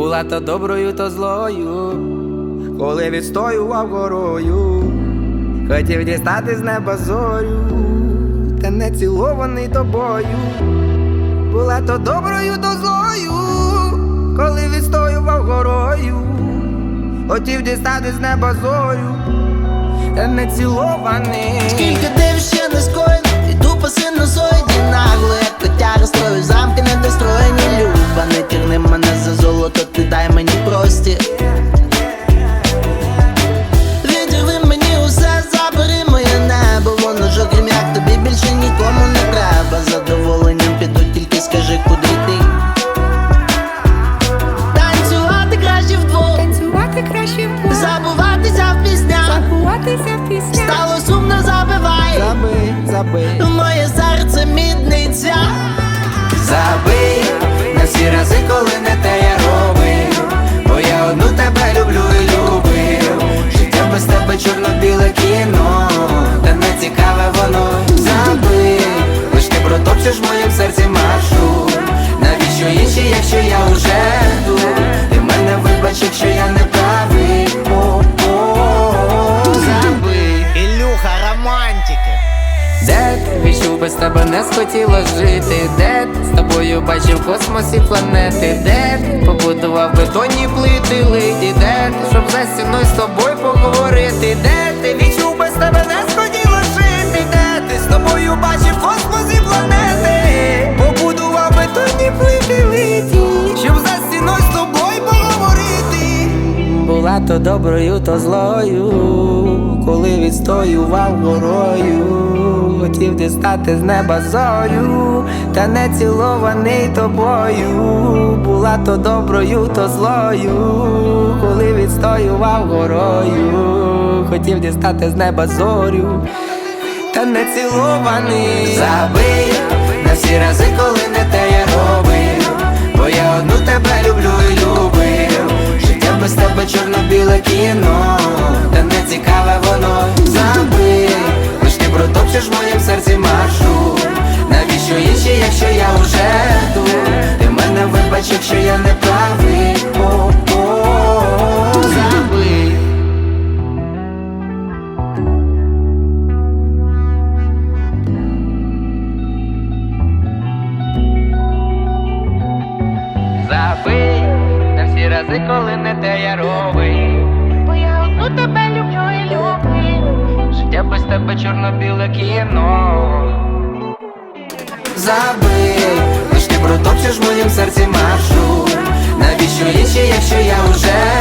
Була то доброю, то злою, коли відстоював горою, хотів дістати з неба зорю, та не цілований тобою. Була то доброю, то злою, коли відстоював горою, хотів дістати з неба зорю, та не цілований. Скільки див ще забуватися в піснях. забуватися в піснях. Стало сумно, забивай. Забий, забий. Моє серце мідниця. Забий без тебе не схотіла жити? Де з тобою бачив космосі планети? Де побудував бетонні плити лиді? Де щоб за стіною з тобою поговорити? Де То доброю, то злою, коли відстоював горою, хотів дістати з неба зорю, та не цілований тобою. Була то доброю, то злою, коли відстоював горою, хотів дістати з неба зорю, та не цілований. Забий на всі рази, коли не те я робив, якщо я не правий. О-о-о. Забий. Забий на всі рази, коли не те я робив. Бо я одну тебе люблю і люблю. Життя без тебе чорно-біле кіно. Забий, протопчеш в моєму серці маршрут. Навіщо інші, якщо я уже